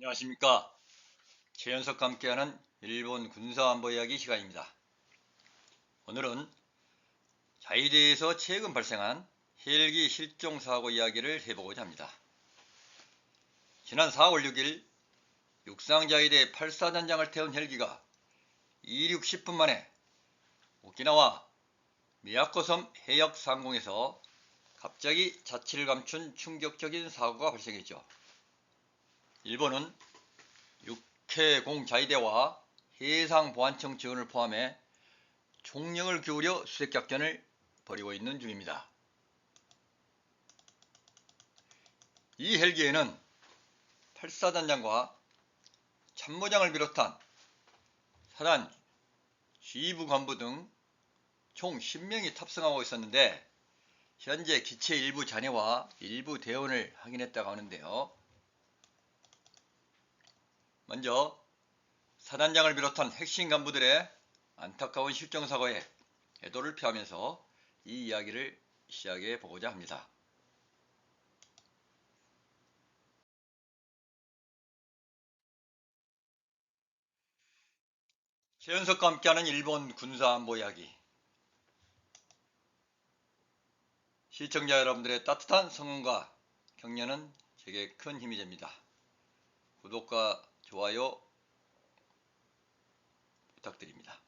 안녕하십니까. 최연석과 함께하는 일본 군사안보 이야기 시간입니다. 오늘은 자위대에서 최근 발생한 헬기 실종 사고 이야기를 해보고자 합니다. 지난 4월 6일 육상자위대 8사단장을 태운 헬기가 이륙 10분 만에 오키나와 미야코섬 해역 상공에서 갑자기 자취를 감춘 충격적인 사고가 발생했죠. 일본은 육해공 자위대와 해상보안청 지원을 포함해 총력을 기울여 수색작전을 벌이고 있는 중입니다. 이 헬기에는 8사단장과 참모장을 비롯한 사단 지휘부 간부 등 총 10명이 탑승하고 있었는데 현재 기체 일부 잔해와 일부 대원을 확인했다고 하는데요. 먼저 사단장을 비롯한 핵심 간부들의 안타까운 실종 사고에 애도를 표하면서 이 이야기를 시작해 보고자 합니다. 최연석과 함께하는 일본 군사안보 이야기 시청자 여러분들의 따뜻한 성원과 격려는 제게 큰 힘이 됩니다. 구독과 좋아요 부탁드립니다.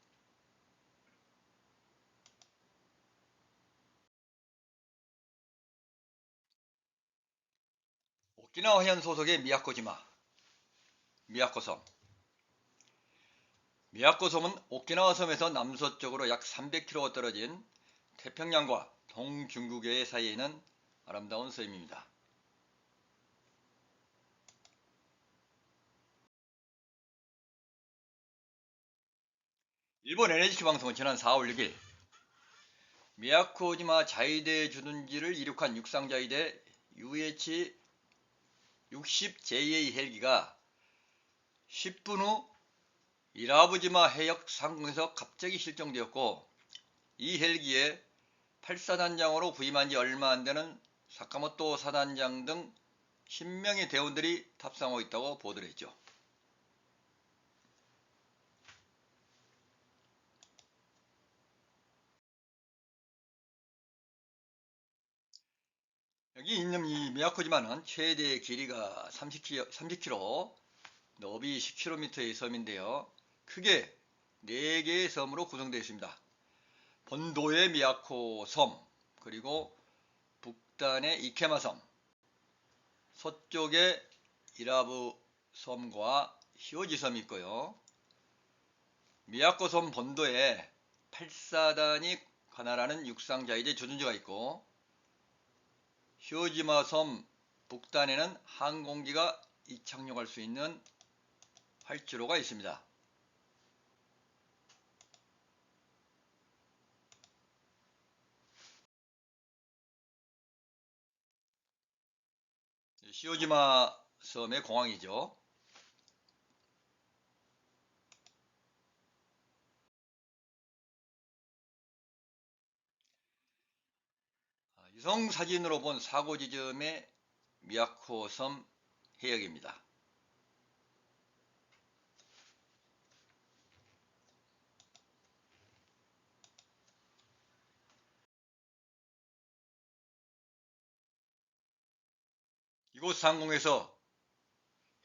오키나와 현 소속의 미야코지마 미야코섬 미야코섬은 오키나와 섬에서 남서쪽으로 약 300km 떨어진 태평양과 동중국해 사이에 있는 아름다운 섬입니다. 일본 NHK 방송은 지난 4월 6일 미야코지마 자위대 주둔지를 이륙한 육상자위대 UH-60JA 헬기가 10분 후 이라부지마 해역 상공에서 갑자기 실종되었고 이 헬기에 8사단장으로 부임한 지 얼마 안 되는 사카모토 사단장 등 10명의 대원들이 탑승하고 있다고 보도를 했죠. 여기 있는 이 미야코지마는 최대 길이가 30km, 30km 너비 10km의 섬인데요. 크게 4개의 섬으로 구성되어 있습니다. 본도의 미야코 섬, 그리고 북단의 이케마 섬, 서쪽에 이라부 섬과 히오지 섬이 있고요. 미야코 섬 본도에 8사단이 관할하는 육상자위대 조준주가 있고 히오지마 섬 북단에는 항공기가 이착륙할 수 있는 활주로가 있습니다. 시오지마 섬의 공항이죠. 위성 사진으로 본 사고 지점의 미야코 섬 해역입니다. 이곳 상공에서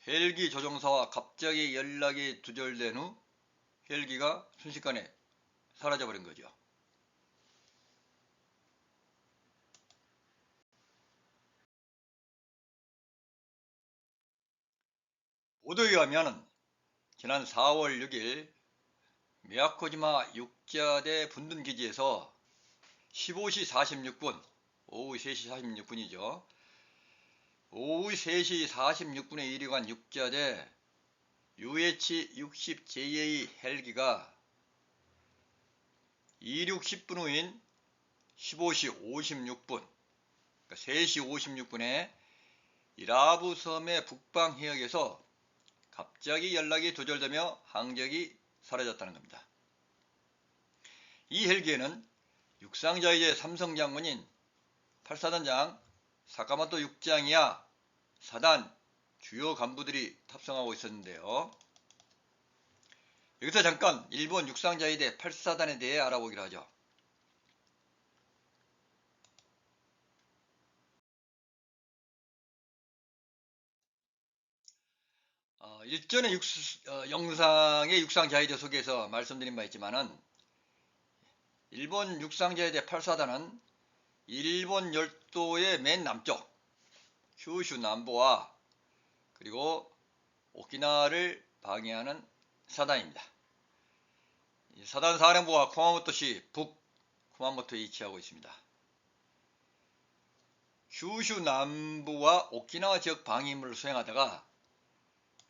헬기 조종사와 갑자기 연락이 두절된 후 헬기가 순식간에 사라져버린 거죠. 보도에 의하면 지난 4월 6일 미야코지마 육자대 분둔기지에서 15시 46분, 오후 3시 46분이죠. 오후 3시 46분에 이륙한 육자대 UH-60JA 헬기가 이륙 10분 후인 15시 56분, 그러니까 3시 56분에 이라부 섬의 북방 해역에서 갑자기 연락이 두절되며 항적이 사라졌다는 겁니다. 이 헬기에는 육상자위대 삼성 장군인 8사단장 사카모토 육장이야 사단 주요 간부들이 탑승하고 있었는데요. 여기서 잠깐 일본 육상자위대 8사단에 대해 알아보기로 하죠. 일전에 육, 어, 영상의 육상 자위대 속에서 말씀드린 바 있지만은 일본 육상 자위대 8사단은 일본 열도의 맨 남쪽 휴슈 남부와 그리고 오키나와를 방해하는 사단입니다. 사단 사령부와 쿠마모토시 북 쿠마모토에 위치하고 있습니다. 휴슈 남부와 오키나와 지역 임무를 수행하다가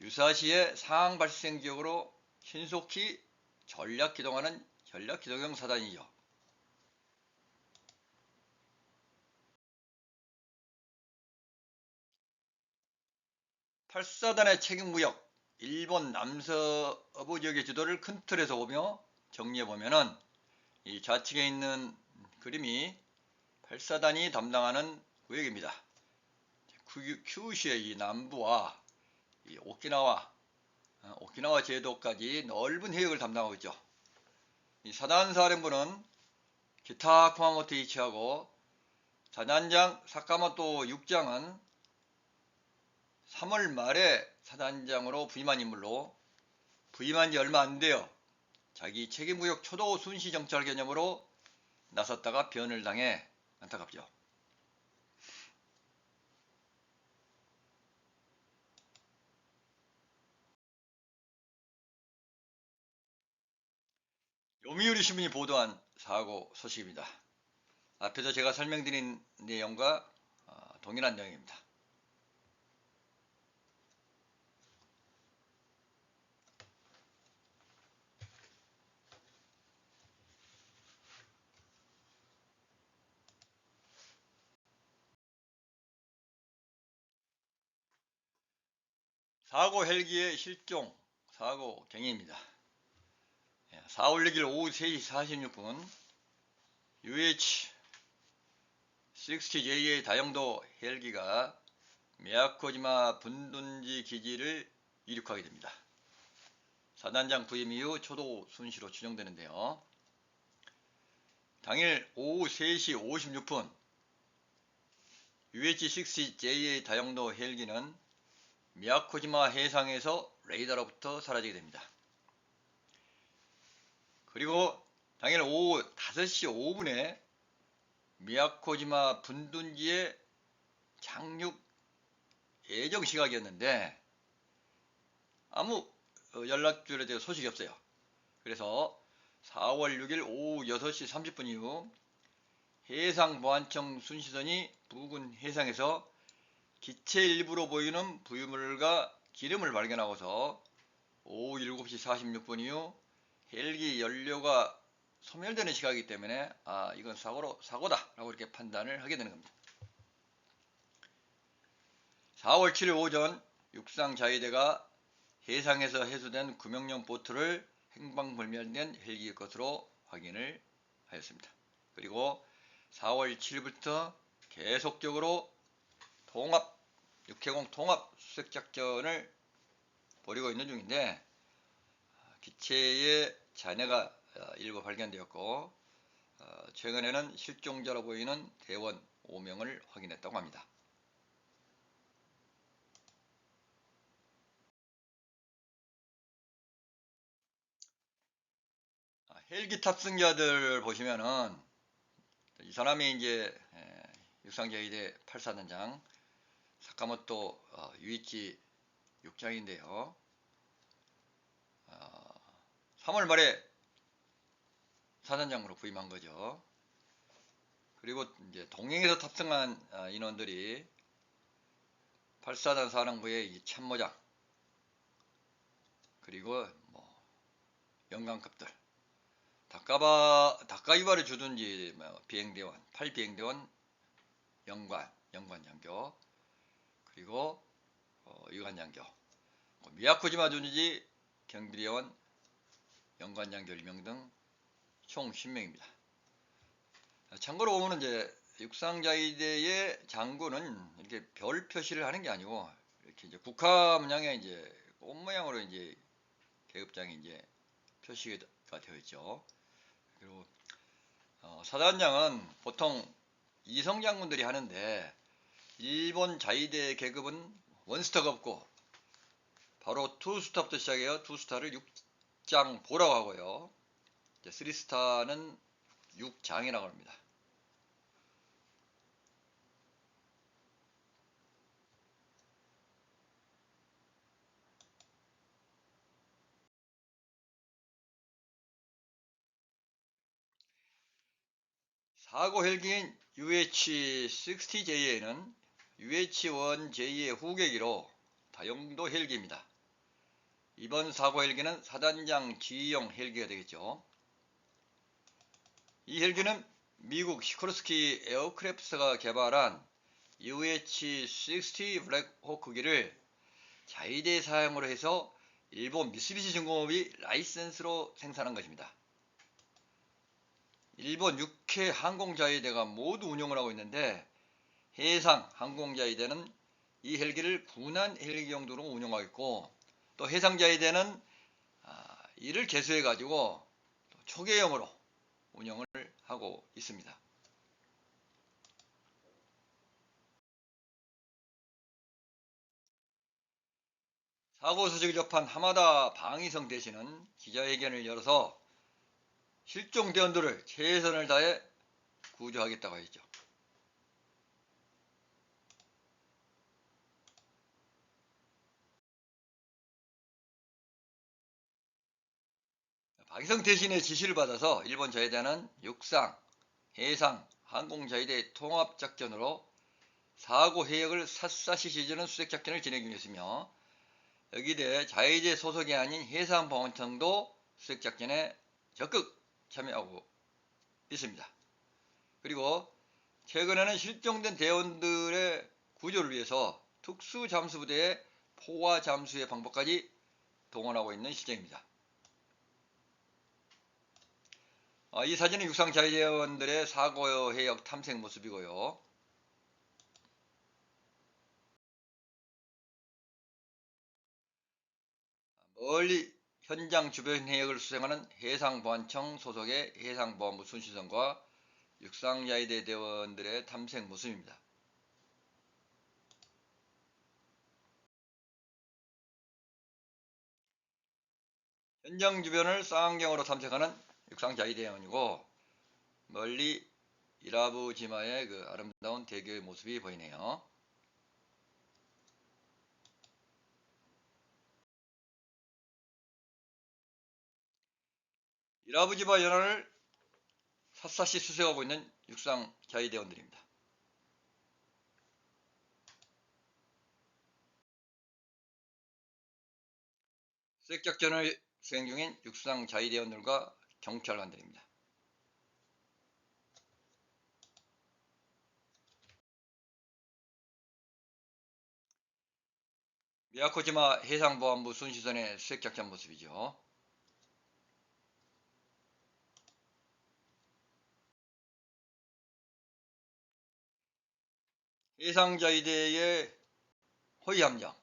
유사시의 상황 발생 지역으로 신속히 전략 기동하는 전략 기동형 사단이죠. 8사단의 책임 무역 일본 남서부 지역의 지도를 큰 틀에서 보며 정리해 보면은 이 좌측에 있는 그림이 8사단이 담당하는 구역입니다. 큐슈의 이 남부와 이 오키나와 어, 오키나와 제도까지 넓은 해역을 담당하고 있죠. 이 사단 사령부는 기타 쿠마모토에 위치하고 사단장 사카모토 6장은 3월 말에 사단장으로 부임한 인물로 부임한 지 얼마 안 돼요. 자기 책임구역 초도 순시 정찰 개념으로 나섰다가 변을 당해 안타깝죠. 요미우리 신문이 보도한 사고 소식입니다. 앞에서 제가 설명드린 내용과 어, 동일한 내용입니다. 사고 헬기의 실종 사고 경위입니다. 4월 6일 오후 3시 46분 UH-60JA 다용도 헬기가 미야코지마 분둔지 기지를 이륙하게 됩니다. 사단장 부임 이후 초도 순시로 추정되는데요. 당일 오후 3시 56분 UH-60JA 다용도 헬기는 미야코지마 해상에서 레이더로부터 사라지게 됩니다. 그리고 당일 오후 5시 5분에 미야코지마 분둔지에 착륙 예정 시각이었는데 아무 어, 연락줄에 대해 소식이 없어요. 그래서 4월 6일 오후 6시 30분 이후 해상보안청 순시선이 부근 해상에서 기체 일부로 보이는 부유물과 기름을 발견하고서 오후 7시 46분 이후 헬기 연료가 소멸되는 시각이기 때문에 아 이건 사고로 사고다 라고 이렇게 판단을 하게 되는 겁니다. 4월 7일 오전 육상 자위대가 해상에서 해수된 구명용 보트를 행방불명된 헬기일 것으로 확인을 하였습니다. 그리고 4월 7일부터 계속적으로 통합 육해공 통합 수색 작전을 벌이고 있는 중인데 기체의 잔해가 어, 일부 발견되었고 어, 최근에는 실종자로 보이는 대원 5명을 확인했다고 합니다. 아, 헬기 탑승자들 보시면은 이 사람이 이제 육상제위대 8사단장 사카모토 어, 유이치 6장인데요. 3월 말에 사단장으로 부임한 거죠. 그리고 이제 동행에서 탑승한 아, 인원들이 8사단 사령부의 참모장 그리고 뭐 영광급들 닭가바 닭가이바를 주든지 뭐 비행대원 8비행대원 영관 영관장교 그리고 어, 유관장교 미야코지마 주든지 경비대원 연관장 결명 등 총 10명입니다. 참고로 보면 이제 육상자위대의 장군은 이렇게 별 표시를 하는 게 아니고 이렇게 이제 국화 문양의 이제 꽃 모양으로 이제 계급장이 이제 표시가 되어 있죠. 그리고 어, 사단장은 보통 이성 장군들이 하는데 일본 자위대 계급은 원스타가 없고 바로 투스타부터 시작해요. 투스타를 6장 보라고 하고요. 이제 3스타는 6장이라고 합니다. 사고 헬기인 UH-60JA는 UH-1J의 후계기로 다용도 헬기입니다. 이번 사고 헬기는 사단장 지휘용 헬기가 되겠죠. 이 헬기는 미국 시코르스키 에어크래프트가 개발한 UH-60 블랙호크기를 자위대 사용으로 해서 일본 미쓰비시 중공업이 라이센스로 생산한 것입니다. 일본 6회 항공자위대가 모두 운영을 하고 있는데 해상 항공자위대는 이 헬기를 군한 헬기 용도로 운영하고 있고 또 해상자위대는 아, 이를 개수해 가지고 초계형으로 운영을 하고 있습니다. 사고 소식을 접한 하마다 방위성 대신은 기자회견을 열어서 실종 대원들을 최선을 다해 구조하겠다고 했죠. 박희성 대신의 지시를 받아서 일본 자위대는 육상, 해상, 항공자위대 통합작전으로 사고 해역을 샅샅이 시즈는 수색작전을 진행 중이었으며 여기에 대해 자위대 소속이 아닌 해상보안청도 수색작전에 적극 참여하고 있습니다. 그리고 최근에는 실종된 대원들의 구조를 위해서 특수잠수부대의 포화 잠수의 방법까지 동원하고 있는 시점입니다. 아, 이 사진은 육상 자위대원들의 사고 해역 탐색 모습이고요. 멀리 현장 주변 해역을 수색하는 해상보안청 소속의 해상보안부 순시선과 육상자위대 대원들의 탐색 모습입니다. 현장 주변을 쌍경으로 탐색하는 육상자위대원이고 멀리 이라부지마의 그 아름다운 대교의 모습이 보이네요. 이라부지마 연안을 샅샅이 수색하고 있는 육상 자위대원들입니다. 수색작전을 수행 중인 육상 자위대원들과 경찰관들입니다. 미야코지마 해상보안부 순시선의 수색작전 모습이죠. 해상자위대의 호위함정,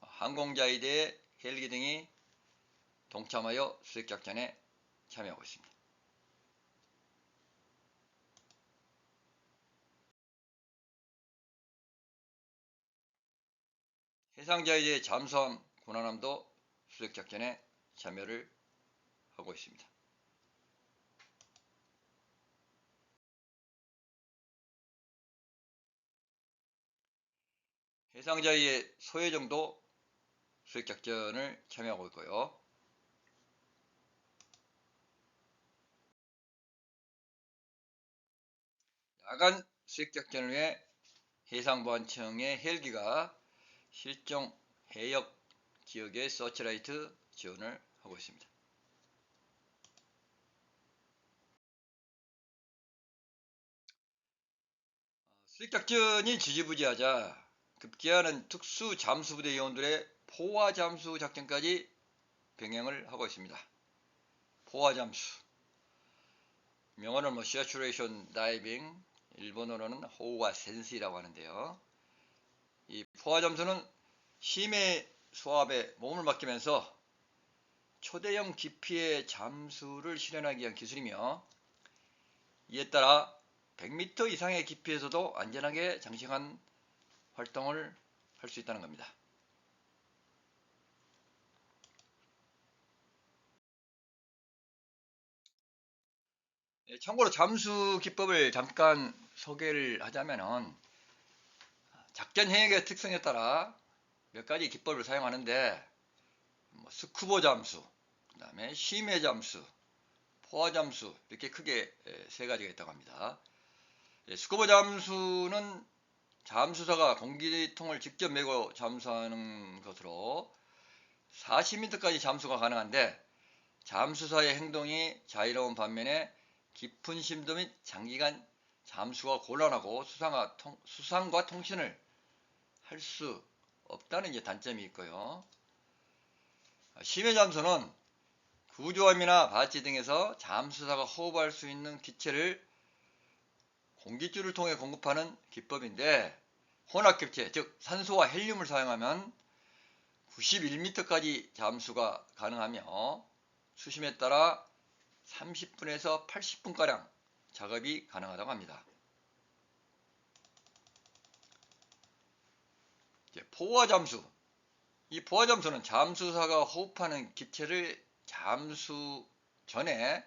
항공자위대의 헬기 등이 동참하여 수색작전에 참여하고 있습니다. 해상자위대 잠수함 군함도 수색작전에 참여를 하고 있습니다. 해상자위의 소해정도 수색작전을 참여하고 있고요. 야간 수색작전을 위해 해상보안청의 헬기가 실종 해역 지역의 서치라이트 지원을 하고 있습니다. 수색작전이 지지부지하자 급기야는 특수 잠수부대 요원들의 포화 잠수 작전까지 병행을 하고 있습니다. 포화 잠수 명언은 뭐 saturation diving 일본어로는 호우와 센스라고 하는데요. 이 포화 잠수는 심해 소압에 몸을 맡기면서 초대형 기피의 잠수를 실현하기 위한 기술이며 이에 따라 100m 이상의 깊이에서도 안전하게 장시간 활동을 할 수 있다는 겁니다. 예, 참고로 잠수 기법을 잠깐 소개를 하자면은 작전 행역의 특성에 따라 몇 가지 기법을 사용하는데 뭐 스쿠버 잠수, 그 다음에 심해 잠수, 포화 잠수 이렇게 크게 세 가지가 있다고 합니다. 예, 스쿠버 잠수는 잠수사가 공기통을 직접 메고 잠수하는 것으로 40m까지 잠수가 가능한데 잠수사의 행동이 자유로운 반면에 깊은 심도 및 장기간 잠수가 곤란하고 수상과, 통, 수상과 통신을 할 수 없다는 이제 단점이 있고요. 심해 잠수는 구조함이나 바치 등에서 잠수사가 호흡할 수 있는 기체를 공기줄을 통해 공급하는 기법인데 혼합기체 즉 산소와 헬륨을 사용하면 91m까지 잠수가 가능하며 수심에 따라 30분에서 80분가량 작업이 가능하다고 합니다. 포화 잠수 이 포화 잠수는 잠수사가 호흡하는 기체를 잠수 전에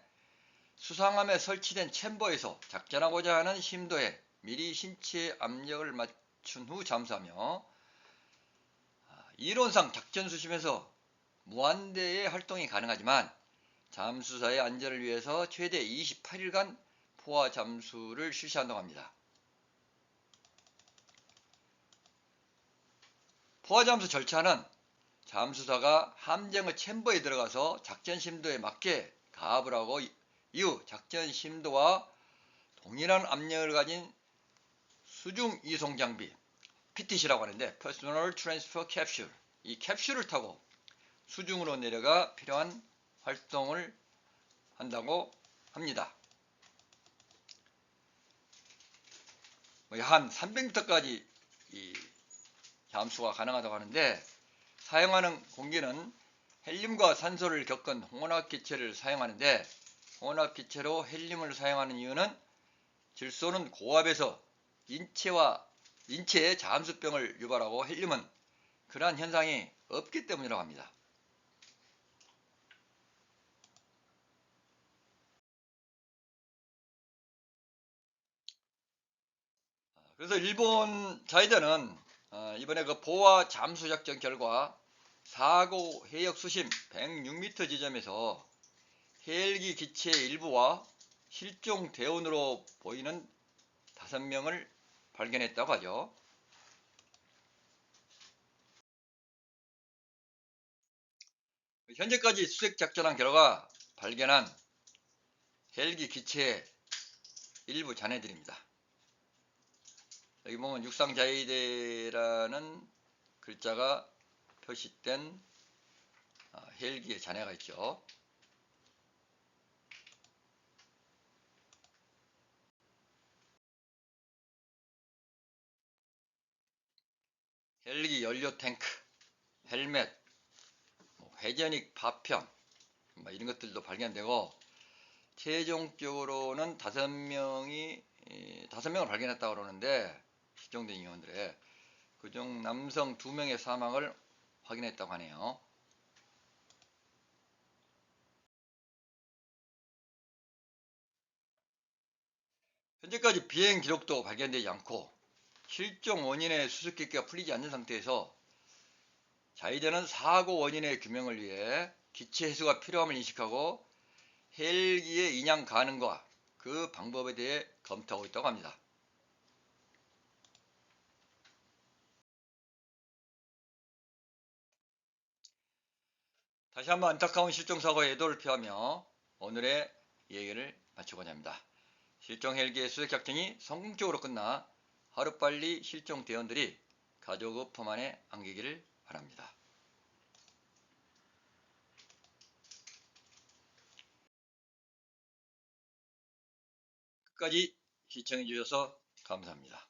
수상함에 설치된 챔버에서 작전하고자 하는 심도에 미리 신체 압력을 맞춘 후 잠수하며 아, 이론상 작전 수심에서 무한대의 활동이 가능하지만 잠수사의 안전을 위해서 최대 28일간 포화 잠수를 실시한다고 합니다. 포화 잠수 절차는 잠수사가 함정의 챔버에 들어가서 작전 심도에 맞게 가압을 하고 이후 작전 심도와 동일한 압력을 가진 수중 이송 장비 PTC라고 하는데 Personal Transfer Capsule 이 캡슐을 타고 수중으로 내려가 필요한 활동을 한다고 합니다. 한 300m까지 이 잠수가 가능하다고 하는데 사용하는 공기는 헬륨과 산소를 겪은 혼합 기체를 사용하는데 혼합 기체로 헬륨을 사용하는 이유는 질소는 고압에서 인체와 인체에 잠수병을 유발하고 헬륨은 그러한 현상이 없기 때문이라고 합니다. 그래서 일본 자위대는 어, 이번에 그 보화 잠수 작전 결과 사고 해역 수심 106m 지점에서 헬기 기체 일부와 실종 대원으로 보이는 5명을 발견했다고 하죠. 현재까지 수색 작전한 결과 발견한 헬기 기체 일부 잔해들입니다. 여기 보면 육상자위대라는 글자가 표시된 아, 헬기의 잔해가 있죠. 헬기 연료 탱크, 헬멧, 뭐 회전익 파편 뭐 이런 것들도 발견되고 최종적으로는 다섯 명이 다섯 명을 발견했다고 그러는데 실종된 인원들의 그중 남성 두명의 사망을 확인했다고 하네요. 현재까지 비행 기록도 발견되지 않고 실종 원인의 수수께끼가 풀리지 않는 상태에서 자위대는 사고 원인의 규명을 위해 기체 해수가 필요함을 인식하고 헬기의 인양 가능과 그 방법에 대해 검토하고 있다고 합니다. 다시 한번 안타까운 실종사고의 애도를 표하며 오늘의 얘기를 마치고자 합니다. 실종 헬기의 수색 작전이 성공적으로 끝나 하루빨리 실종 대원들이 가족의 품 안에 안기기를 바랍니다. 끝까지 시청해 주셔서 감사합니다.